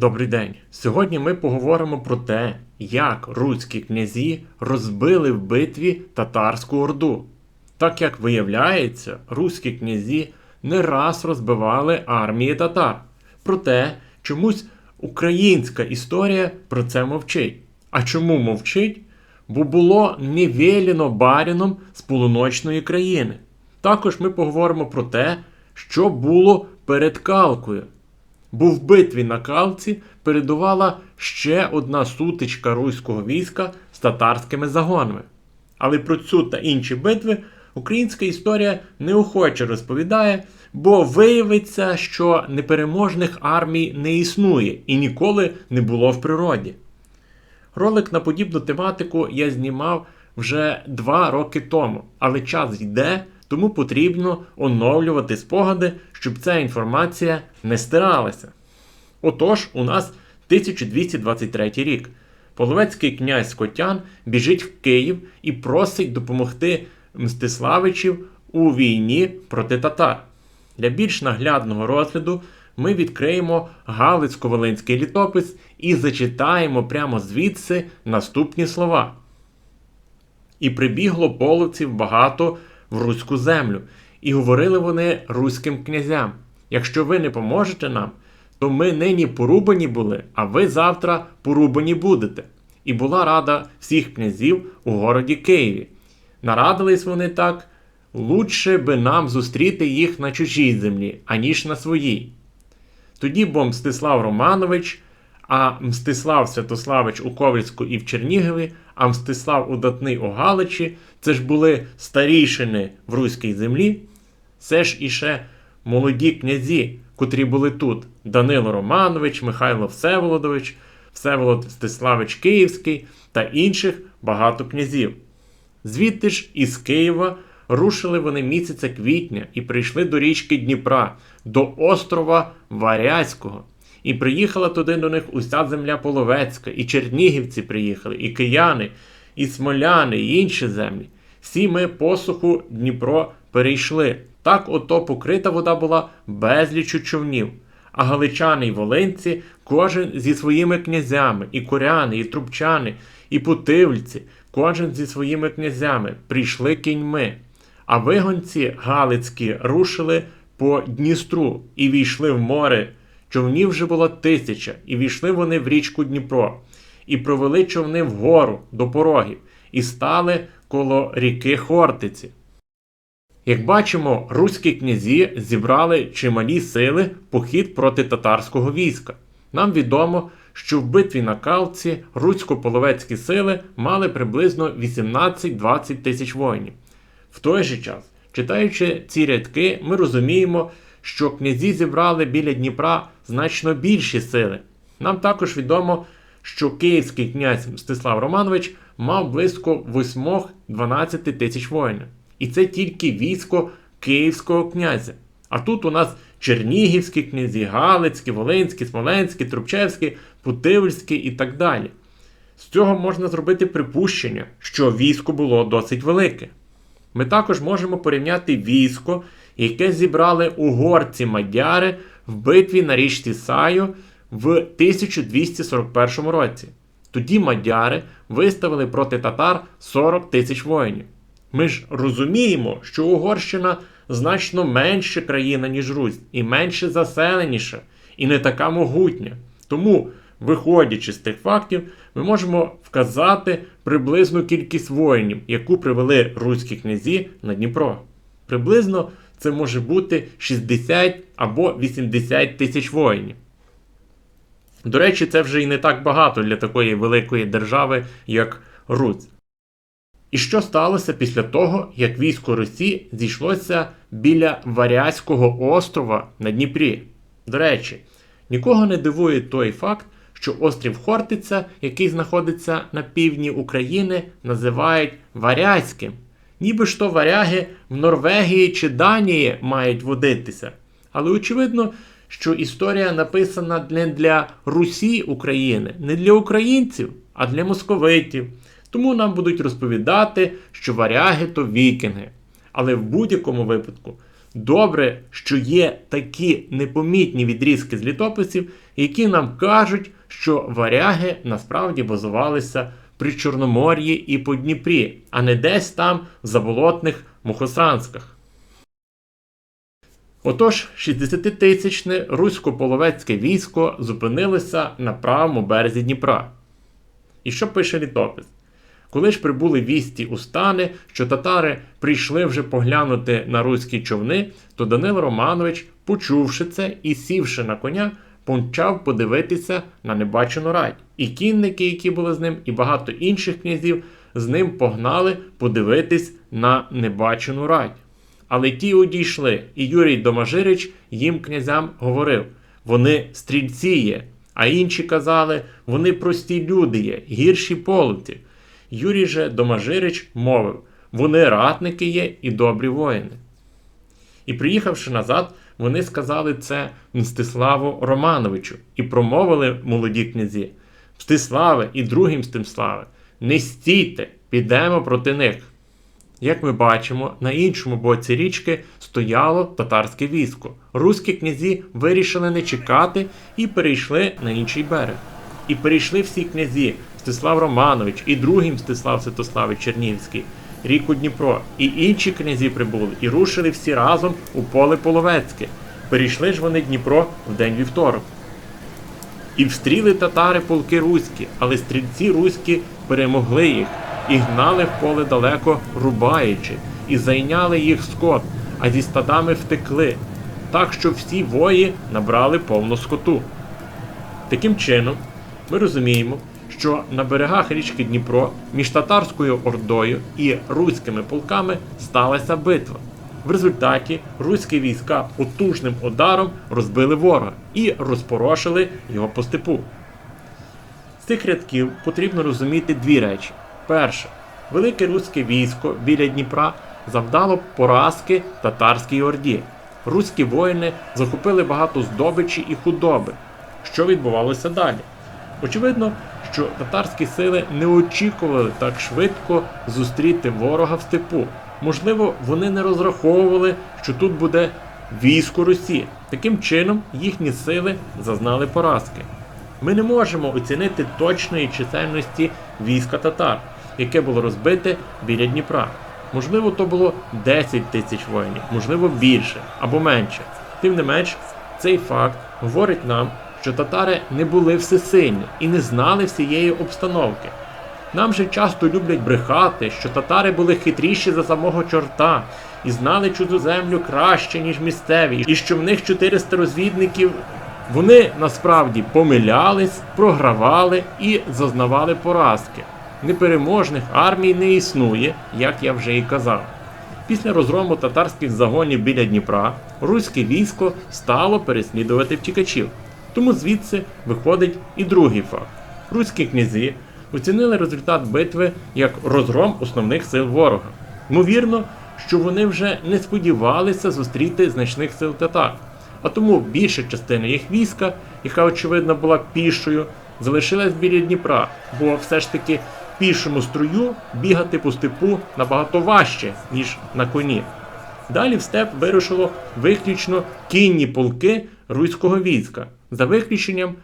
Добрий день. Сьогодні ми поговоримо про те, як руські князі розбили в битві татарську орду. Так як виявляється, руські князі не раз розбивали армії татар. Проте чомусь українська історія про це мовчить. А чому мовчить? Бо було не велено баріном з полуночної країни. Також ми поговоримо про те, що було перед Калкою. Бо в битві на Калці передувала ще одна сутичка руського війська з татарськими загонами. Але про цю та інші битви українська історія неохоче розповідає, бо виявиться, що непереможних армій не існує і ніколи не було в природі. Ролик на подібну тематику я знімав вже два роки тому, але час йде, тому потрібно оновлювати спогади, щоб ця інформація не стиралася. Отож, у нас 1223 рік. Половецький князь Котян біжить в Київ і просить допомогти Мстиславичів у війні проти татар. Для більш наглядного розгляду ми відкриємо Галицько-Волинський літопис і зачитаємо прямо звідси наступні слова. І прибігло половців багато в руську землю, і говорили вони руським князям: якщо ви не поможете нам, то ми нині порубані були, а ви завтра порубані будете. І була рада всіх князів у городі Києві. Нарадились вони так, лучше би нам зустріти їх на чужій землі, аніж на своїй. Тоді бо Мстислав Романович, а Мстислав Святославич у Ковальську і в Чернігові, а Мстислав Удатний у Галичі, це ж були старійшини в руській землі, це ж іще молоді князі, котрі були тут: Данило Романович, Михайло Всеволодович, Всеволод Мстиславич Київський та інших багато князів. Звідти ж із Києва рушили вони місяця квітня і прийшли до річки Дніпра, до острова Варязького. І приїхала туди до них уся земля Половецька, і чернігівці приїхали, і кияни, і смоляни, і інші землі. Всі ми посуху Дніпро перейшли. Так ото покрита вода була безлічу човнів. А галичани й волинці, кожен зі своїми князями, і коряни, і трубчани, і путивльці, кожен зі своїми князями прийшли кіньми. А вигонці Галицькі рушили по Дністру і війшли в море. Човнів вже було тисяча, і війшли вони в річку Дніпро, і провели човни вгору до порогів, і стали коло ріки Хортиці. Як бачимо, руські князі зібрали чималі сили похід проти татарського війська. Нам відомо, що в битві на Калці русько-половецькі сили мали приблизно 18-20 тисяч воїнів. В той же час, читаючи ці рядки, ми розуміємо, що князі зібрали біля Дніпра значно більші сили. Нам також відомо, що київський князь Мстислав Романович мав близько 8-12 тисяч воїнів. І це тільки військо Київського князя. А тут у нас Чернігівські князі, Галицькі, Волинські, Смоленські, Трубчевські, Путивльські і так далі. З цього можна зробити припущення, що військо було досить велике. Ми також можемо порівняти військо, яке зібрали угорці мадяри в битві на річці Саю в 1241 році. Тоді мадяри виставили проти татар 40 тисяч воїнів. Ми ж розуміємо, що Угорщина значно менша країна, ніж Русь, і менше заселеніша, і не така могутня. Тому, виходячи з тих фактів, ми можемо вказати приблизну кількість воїнів, яку привели руські князі на Дніпро. Приблизно це може бути 60 або 80 тисяч воїнів. До речі, це вже і не так багато для такої великої держави, як Русь. І що сталося після того, як військо Русі зійшлося біля Варязького острова на Дніпрі? До речі, нікого не дивує той факт, що острів Хортиця, який знаходиться на півдні України, називають Варязьким. Ніби ж то варяги в Норвегії чи Данії мають водитися. Але очевидно, що історія написана не для Русі України, не для українців, а для московитів. Тому нам будуть розповідати, що варяги то вікінги. Але в будь-якому випадку Добре, що є такі непомітні відрізки з літописів, які нам кажуть, що варяги насправді базувалися при Чорномор'ї і по Дніпрі, а не десь там в заболотних Мухосранськах. Отож, 60-тисячне русько-половецьке військо зупинилося на правому березі Дніпра. І що пише літопис? Коли ж прибули вісті у стани, що татари прийшли вже поглянути на руські човни, то Данило Романович, почувши це і сівши на коня, помчав подивитися на небачену радь. І кінники, які були з ним, і багато інших князів з ним погнали подивитись на небачену радь. Але ті одійшли, і Юрій Домажирич їм князям говорив: вони стрільці є, а інші казали, вони прості люди є, гірші половці. Юрій же Домажирич мовив: вони ратники є і добрі воїни. І приїхавши назад, вони сказали це Мстиславу Романовичу і промовили молоді князі: Мстиславе і другий Мстиславе, не стійте, підемо проти них. Як ми бачимо, на іншому боці річки стояло татарське військо. Руські князі вирішили не чекати і перейшли на інший берег. І перейшли всі князі Мстислав Романович і другий Мстислав Святославич Чернівський, ріку Дніпро, і інші князі прибули і рушили всі разом у поле Половецьке. Перейшли ж вони Дніпро в день вівторок. І встріли татари полки руські, але стрільці руські перемогли їх і гнали в поле далеко, рубаючи, і зайняли їх скот, а зі стадами втекли, так що всі вої набрали повну скоту. Таким чином, ми розуміємо, що на берегах річки Дніпро між татарською ордою і руськими полками сталася битва. В результаті руські війська потужним ударом розбили ворога і розпорошили його по степу. З цих рядків потрібно розуміти дві речі. Перше, велике руське військо біля Дніпра завдало поразки татарській орді. Руські воїни захопили багато здобичі і худоби. Що відбувалося далі? Очевидно, що татарські сили не очікували так швидко зустріти ворога в степу. Можливо, вони не розраховували, що тут буде військо Русі. Таким чином, їхні сили зазнали поразки. Ми не можемо оцінити точної чисельності війська татар, яке було розбите біля Дніпра. Можливо, то було 10 тисяч воїнів, можливо, більше або менше. Тим не менш, цей факт говорить нам, що татари не були всесильні і не знали всієї обстановки. Нам же часто люблять брехати, що татари були хитріші за самого чорта і знали чужу землю краще, ніж місцеві, і що в них 400 розвідників. Вони насправді помилялись, програвали і зазнавали поразки. Непереможних армій не існує, як я вже і казав. Після розгрому татарських загонів біля Дніпра руське військо стало переслідувати втікачів. Тому звідси виходить і другий факт. Руські князі оцінили результат битви як розгром основних сил ворога. Ймовірно, що вони вже не сподівалися зустріти значних сил татар, а тому більша частина їх війська, яка очевидно була пішою, залишилась біля Дніпра, бо все ж таки пішому струю бігати по степу набагато важче, ніж на коні. Далі в степ вирушило виключно кінні полки руського війська, за виключенням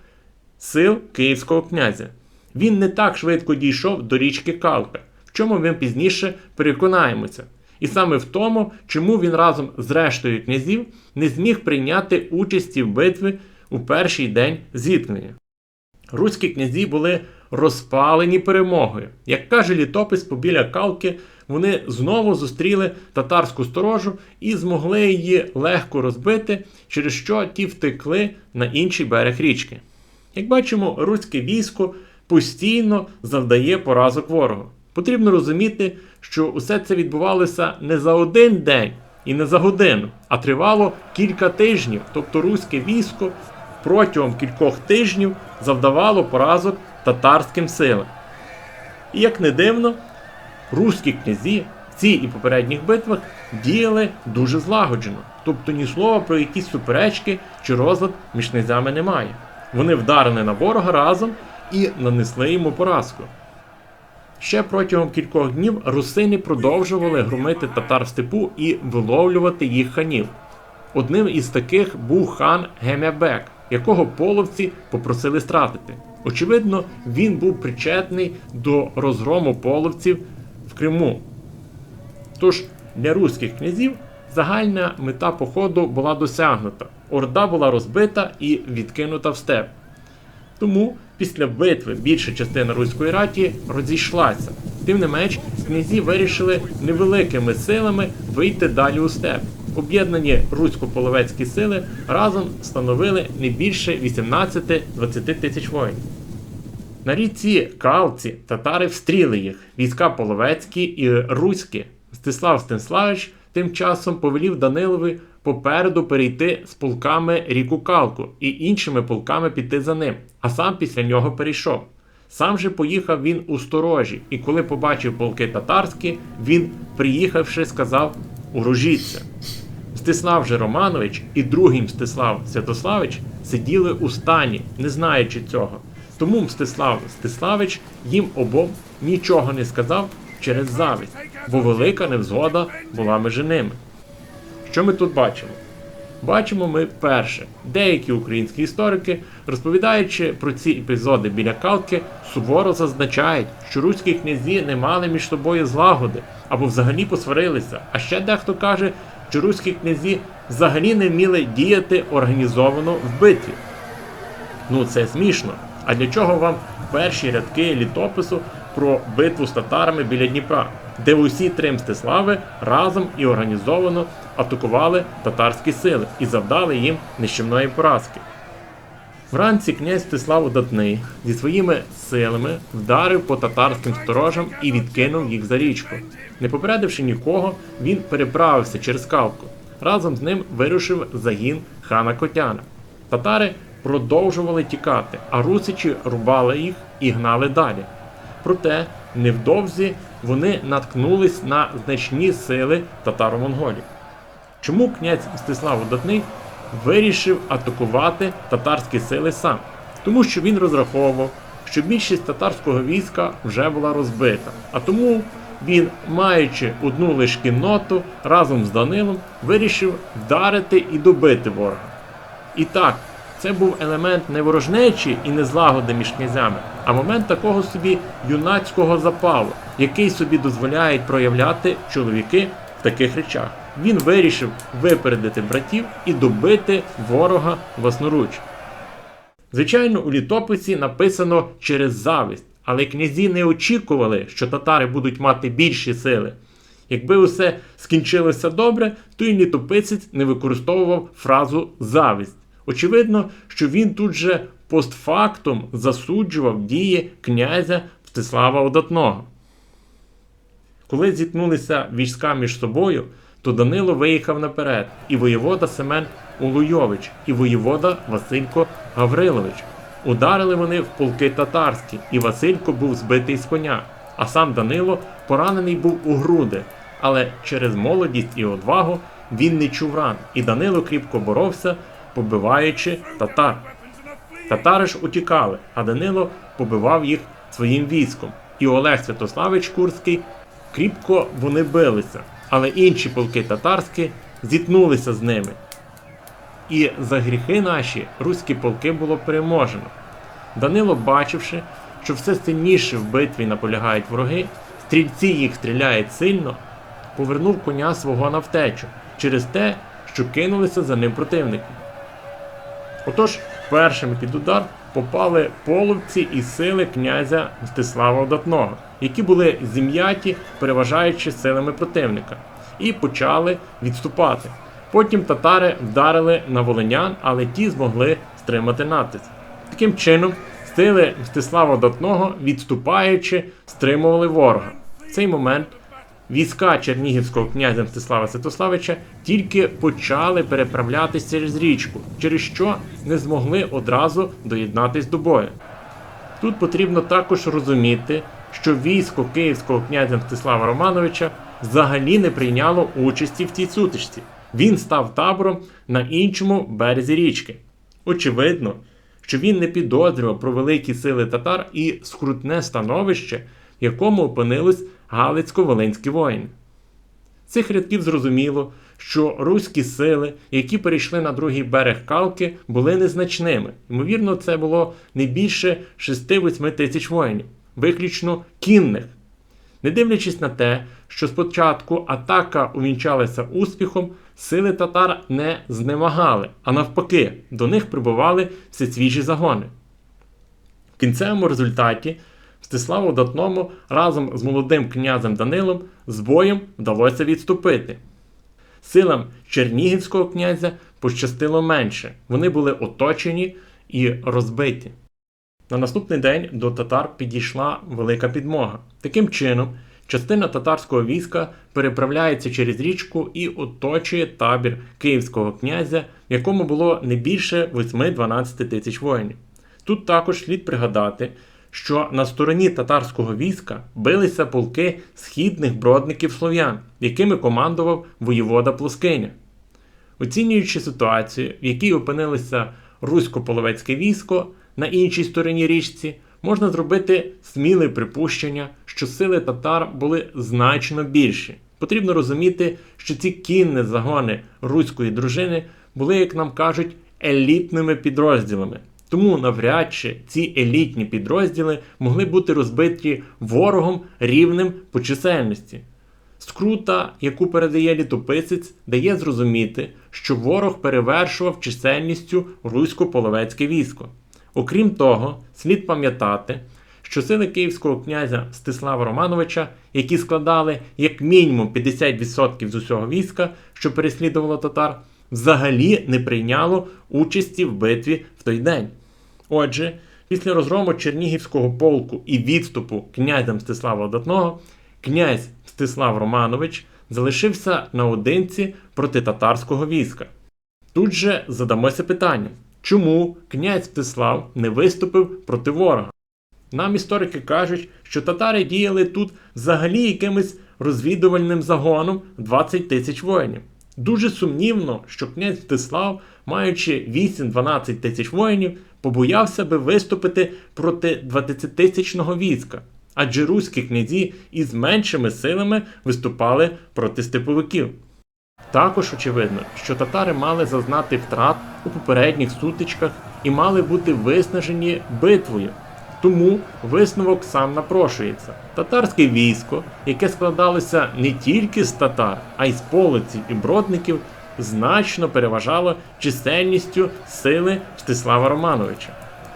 сил київського князя. Він не так швидко дійшов до річки Калка, в чому ми пізніше переконаємося. І саме в тому, чому він разом з рештою князів не зміг прийняти участі в битві у перший день зіткнення. Руські князі були розпалені перемогою. Як каже літопис побіля Калки, вони знову зустріли татарську сторожу і змогли її легко розбити, через що ті втекли на інший берег річки. Як бачимо, руське військо постійно завдає поразок ворогу. Потрібно розуміти, що усе це відбувалося не за один день і не за годину, а тривало кілька тижнів. Тобто руське військо протягом кількох тижнів завдавало поразок татарським силам. І як не дивно, руські князі в цій і попередніх битвах діяли дуже злагоджено. Тобто ні слова про якісь суперечки чи розлад між князями немає. Вони вдарили на ворога разом і нанесли йому поразку. Ще протягом кількох днів русини продовжували громити татар в степу і виловлювати їх ханів. Одним із таких був хан Гемябек, якого половці попросили стратити. Очевидно, він був причетний до розгрому половців в Криму. Тож для руських князів загальна мета походу була досягнута. Орда була розбита і відкинута в степ. Тому після битви більша частина руської раті розійшлася. Тим не менш, князі вирішили невеликими силами вийти далі у степ. Об'єднані русько-половецькі сили разом становили не більше 18-20 тисяч воїнів. На річці Калці татари встріли їх, війська половецькі і руські. Стислав Стенславич тим часом повелів Данилові попереду перейти з полками ріку Калку і іншими полками піти за ним, а сам після нього перейшов. Сам же поїхав він у сторожі, і коли побачив полки татарські, він, приїхавши, сказав Урожіться. Мстислав же Романович і другий Мстислав Святославич сиділи у стані, не знаючи цього. Тому Мстислав Стиславич їм обом нічого не сказав через завість, бо велика невзгода була між ними. Що ми тут бачимо? Бачимо ми перше, деякі українські історики, розповідаючи про ці епізоди біля Калки, суворо зазначають, що руські князі не мали між собою злагоди або взагалі посварилися. А ще дехто каже, що руські князі взагалі не вміли діяти організовано в битві. Ну це смішно. А для чого вам перші рядки літопису про битву з татарами біля Дніпра, де усі три Мстислави разом і організовано атакували татарські сили і завдали їм нищівної поразки? Вранці князь Мстислав Удатний зі своїми силами вдарив по татарським сторожам і відкинув їх за річку. Не попередивши нікого, він переправився через Калку. Разом з ним вирушив загін хана Котяна. Татари продовжували тікати, а русичі рубали їх і гнали далі. Проте невдовзі вони наткнулись на значні сили татаро-монголів. Чому князь Мстислав Удатний вирішив атакувати татарські сили сам? Тому що він розраховував, що більшість татарського війська вже була розбита, а тому він, маючи одну лиш кінноту, разом з Данилом вирішив вдарити і добити ворога. І так, це був елемент не ворожнечі і не злагоди між князями, а момент такого собі юнацького запалу, який собі дозволяють проявляти чоловіки в таких речах. Він вирішив випередити братів і добити ворога власноруч. Звичайно, у літописі написано через зависть, але князі не очікували, що татари будуть мати більші сили. Якби усе скінчилося добре, то й літописець не використовував фразу зависть. Очевидно, що він тут же постфактум засуджував дії князя Мстислава Удатного. Коли зіткнулися війська між собою, то Данило виїхав наперед, і воєвода Семен Улуйович, і воєвода Василько Гаврилович. Ударили вони в полки татарські, і Василько був збитий з коня, а сам Данило поранений був у груди, але через молодість і одвагу він не чув ран, і Данило кріпко боровся, побиваючи татар. Татари ж утікали, а Данило побивав їх своїм військом. І Олег Святославич Курський кріпко вони билися, але інші полки татарські зіткнулися з ними. І за гріхи наші руські полки було переможено. Данило, бачивши, що все сильніше в битві наполягають вороги, стрільці їх стріляють сильно, повернув коня свого на втечу через те, що кинулися за ним противники. Отож, першими під удар попали половці і сили князя Мстислава Удатного, які були зім'яті, переважаючи силами противника, і почали відступати. Потім татари вдарили на волинян, але ті змогли стримати натиск. Таким чином, сили Мстислава Датного, відступаючи, стримували ворога. В цей момент війська чернігівського князя Мстислава Святославича тільки почали переправлятися через річку, через що не змогли одразу доєднатись до бою. Тут потрібно також розуміти, що військо київського князя Мстислава Романовича взагалі не прийняло участі в цій сутичці. Він став табором на іншому березі річки. Очевидно, що він не підозрював про великі сили татар і скрутне становище, в якому опинились Галицько-Волинські воїни. Цих рядків зрозуміло, що руські сили, які перейшли на другий берег Калки, були незначними. Ймовірно, це було не більше 6-8 тисяч воїнів, виключно кінних. Не дивлячись на те, що спочатку атака увінчалася успіхом, сили татар не знемагали, а навпаки, до них прибували все свіжі загони. В кінцевому результаті Мстиславу Датному разом з молодим князем Данилом з боєм вдалося відступити. Силам Чернігівського князя пощастило менше, вони були оточені і розбиті. На наступний день до татар підійшла велика підмога. Таким чином, частина татарського війська переправляється через річку і оточує табір київського князя, в якому було не більше 8-12 тисяч воїнів. Тут також слід пригадати, що на стороні татарського війська билися полки східних бродників слов'ян, якими командував воєвода Плоскиня. Оцінюючи ситуацію, в якій опинилося русько-половецьке військо на іншій стороні річці, можна зробити сміле припущення, що сили татар були значно більші. Потрібно розуміти, що ці кінні загони руської дружини були, як нам кажуть, елітними підрозділами. Тому навряд чи ці елітні підрозділи могли бути розбиті ворогом рівнем по чисельності. Скрута, яку передає літописець, дає зрозуміти, що ворог перевершував чисельністю русько-половецьке військо. Окрім того, слід пам'ятати, що сили київського князя Стислава Романовича, які складали як мінімум 50% з усього війська, що переслідувало татар, взагалі не прийняло участі в битві в той день. Отже, після розгрому Чернігівського полку і відступу князя Мстислава Одатного, князь Мстислав Романович залишився наодинці проти татарського війська. Тут же задамося питанням, чому князь Мстислав не виступив проти ворога? Нам історики кажуть, що татари діяли тут взагалі якимось розвідувальним загоном 20 тисяч воїнів. Дуже сумнівно, що князь Мстислав, маючи 8-12 тисяч воїнів, побоявся би виступити проти 20-тисячного війська, адже руські князі із меншими силами виступали проти степовиків. Також очевидно, що татари мали зазнати втрат у попередніх сутичках і мали бути виснажені битвою. Тому висновок сам напрошується. Татарське військо, яке складалося не тільки з татар, а й з полиців і бродників, значно переважало чисельністю сили Мстислава Романовича.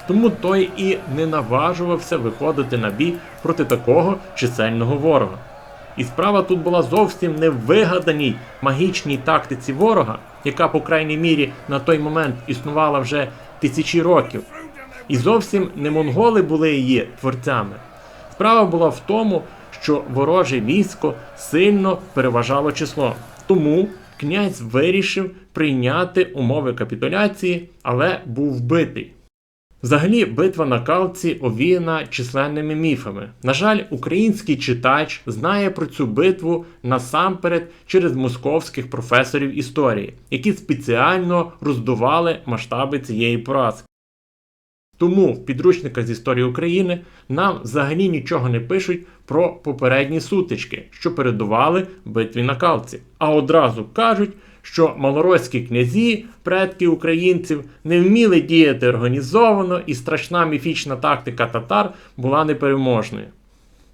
Тому той і не наважувався виходити на бій проти такого чисельного ворога. І справа тут була зовсім не в вигаданій магічній тактиці ворога, яка, по крайній мірі, на той момент існувала вже тисячі років. І зовсім не монголи були її творцями. Справа була в тому, що вороже військо сильно переважало число. Тому князь вирішив прийняти умови капітуляції, але був вбитий. Взагалі, битва на Калці овіяна численними міфами. На жаль, український читач знає про цю битву насамперед через московських професорів історії, які спеціально роздували масштаби цієї поразки. Тому в підручниках з історії України нам взагалі нічого не пишуть про попередні сутички, що передували битві на Калці, а одразу кажуть, що малоросські князі, предки українців, не вміли діяти організовано, і страшна міфічна тактика татар була непереможною.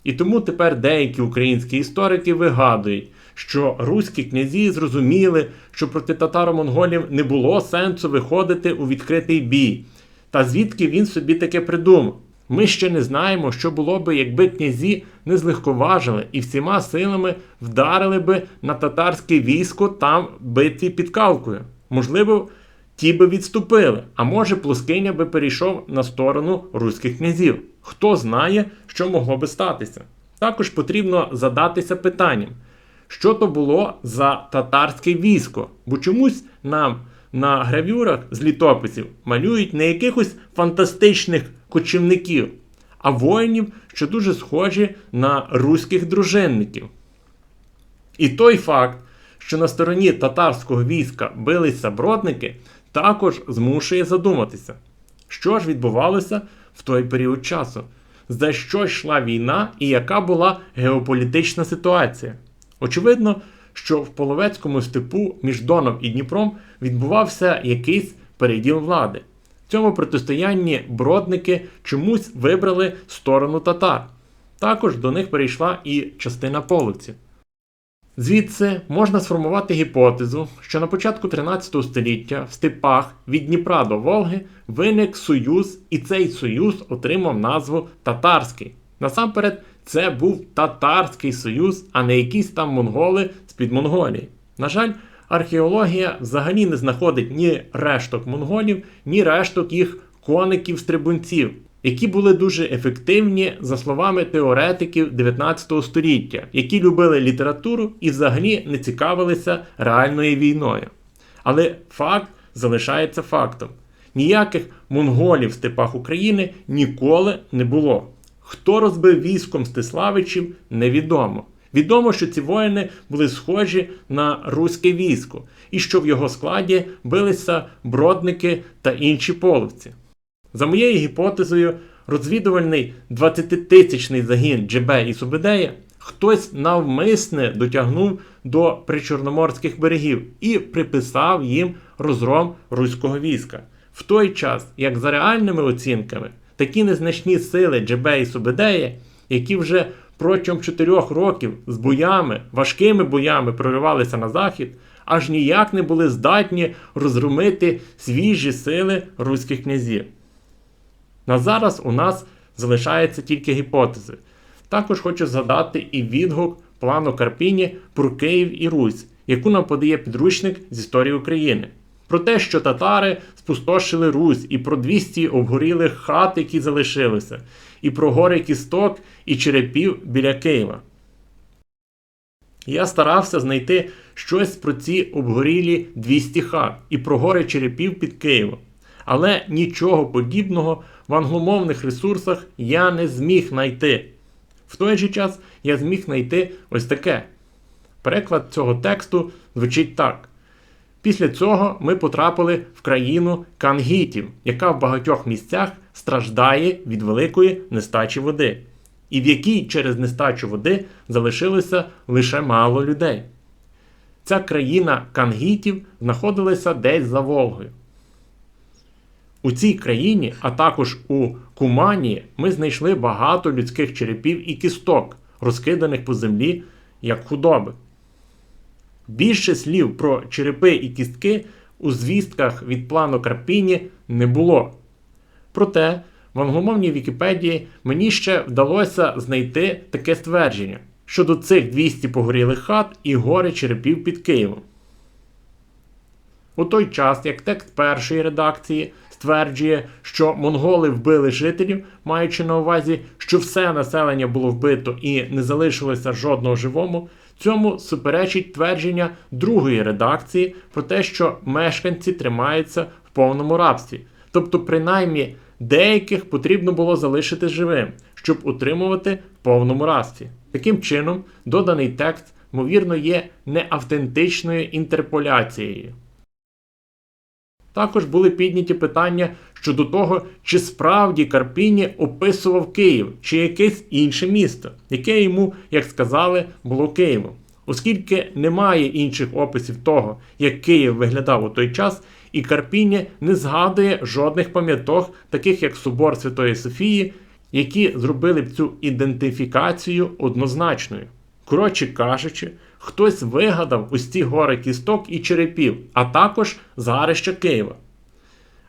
І тому тепер деякі українські історики вигадують, що руські князі зрозуміли, що проти татаро-монголів не було сенсу виходити у відкритий бій. Та звідки він собі таке придумав? Ми ще не знаємо, що було би, якби князі не злегковажили і всіма силами вдарили би на татарське військо там битві під Калкою. Можливо, ті би відступили, а може, Плоскиня би перейшов на сторону руських князів. Хто знає, що могло би статися. Також потрібно задатися питанням, що то було за татарське військо, бо чомусь нам на гравюрах з літописів малюють не якихось фантастичних кочівників, а воїнів, що дуже схожі на руських дружинників. І той факт, що на стороні татарського війська билися бродники, також змушує задуматися, що ж відбувалося в той період часу. за що йшла війна і яка була геополітична ситуація. Очевидно, що в Половецькому степу між Доном і Дніпром відбувався якийсь переділ влади. В цьому протистоянні бродники чомусь вибрали сторону татар. Також до них перейшла і частина половців. Звідси можна сформувати гіпотезу, що на початку 13 століття в степах від Дніпра до Волги виник союз, і цей союз отримав назву Татарський. Насамперед, це був Татарський союз, а не якісь там монголи з-під Монголії. На жаль, археологія взагалі не знаходить ні решток монголів, ні решток їх коників-стрибунців, які були дуже ефективні, за словами теоретиків 19 століття, які любили літературу і взагалі не цікавилися реальною війною. Але факт залишається фактом: ніяких монголів в степах України ніколи не було. Хто розбив військом Стиславичів, невідомо. Відомо, що ці воїни були схожі на руське військо, і що в його складі билися бродники та інші половці. За моєю гіпотезою, розвідувальний 20-тисячний загін Джебе і Субедея хтось навмисне дотягнув до причорноморських берегів і приписав їм розгром руського війська. В той час, як за реальними оцінками, такі незначні сили Джебе і Субедея, які вже протягом чотирьох років з боями, важкими боями проривалися на захід, аж ніяк не були здатні розгромити свіжі сили руських князів. На зараз у нас залишаються тільки гіпотези. Також хочу згадати і відгук плану Карпіні про Київ і Русь, яку нам подає підручник з історії України. Про те, що татари спустошили Русь, і про 200 обгорілих хат, які залишилися, і про гори кісток і черепів біля Києва. Я старався знайти щось про ці обгорілі 200 хат і про гори черепів під Києвом. Але нічого подібного в англомовних ресурсах я не зміг знайти. В той же час я зміг знайти ось таке. Переклад цього тексту звучить так. Після цього ми потрапили в країну кангітів, яка в багатьох місцях страждає від великої нестачі води, і в якій через нестачу води залишилося лише мало людей. Ця країна кангітів знаходилася десь за Волгою. У цій країні, а також у Кумані, ми знайшли багато людських черепів і кісток, розкиданих по землі як худоби. Більше слів про черепи і кістки у звістках від плану Карпіні не було. Проте в англомовній Вікіпедії мені ще вдалося знайти таке ствердження щодо цих 200 погорілих хат і гори черепів під Києвом. У той час, як текст першої редакції стверджує, що монголи вбили жителів, маючи на увазі, що все населення було вбито і не залишилося жодного живому, цьому суперечить твердження другої редакції про те, що мешканці тримаються в повному рабстві. Тобто, принаймні, деяких потрібно було залишити живим, щоб утримувати в повному рабстві. Таким чином, доданий текст, ймовірно, є неавтентичною інтерполяцією. Також були підняті питання щодо того, чи справді Карпіні описував Київ чи якесь інше місто, яке йому, як сказали, було Києвом. Оскільки немає інших описів того, як Київ виглядав у той час, і Карпіні не згадує жодних пам'яток, таких як Собор Святої Софії, які зробили б цю ідентифікацію однозначною. Коротше кажучи, хтось вигадав ці гори кісток і черепів, а також згарища Києва.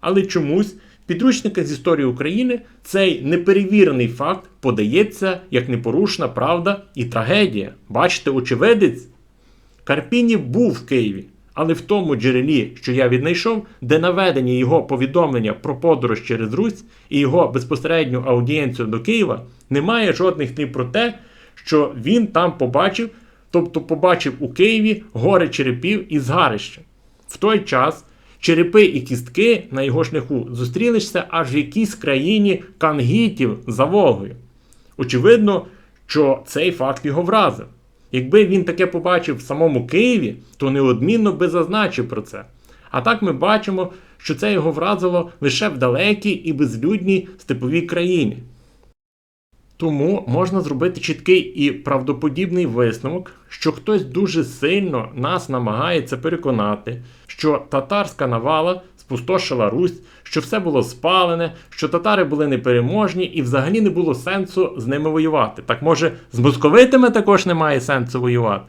Але чомусь в підручниках з історії України цей неперевірений факт подається як непорушна правда і трагедія. Бачите, очевидець? Карпінів був в Києві, але в тому джерелі, що я віднайшов, де наведені його повідомлення про подорож через Русь і його безпосередню аудієнцію до Києва, немає жодних слів про те, що він там побачив, тобто побачив у Києві гори черепів і згарища. В той час черепи і кістки на його шляху зустрілися аж в якійсь країні кангітів за Волгою. Очевидно, що цей факт його вразив. Якби він таке побачив в самому Києві, то неодмінно би зазначив про це. А так ми бачимо, що це його вразило лише в далекій і безлюдній степовій країні. Тому можна зробити чіткий і правдоподібний висновок, що хтось дуже сильно нас намагається переконати, що татарська навала спустошила Русь, що все було спалене, що татари були непереможні і взагалі не було сенсу з ними воювати. Так може, з московитами також немає сенсу воювати?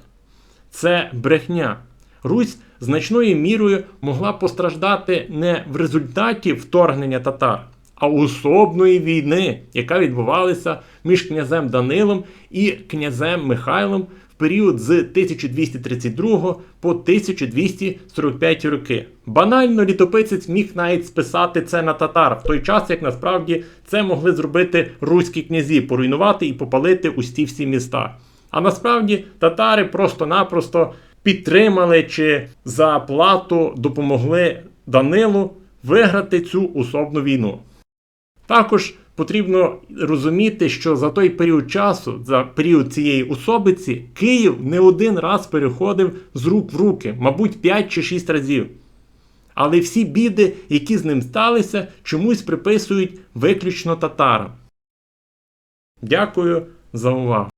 Це брехня. Русь значною мірою могла постраждати не в результаті вторгнення татар, а особної війни, яка відбувалася між князем Данилом і князем Михайлом період з 1232 по 1245 роки. Банально літописець міг навіть списати це на татар в той час, як насправді це могли зробити руські князі, поруйнувати і попалити усі всі міста. А насправді татари просто-напросто підтримали чи за плату допомогли Данилу виграти цю особну війну. Також потрібно розуміти, що за той період часу, за період цієї особиці, Київ не один раз переходив з рук в руки, мабуть, 5 чи 6 разів. Але всі біди, які з ним сталися, чомусь приписують виключно татарам. Дякую за увагу.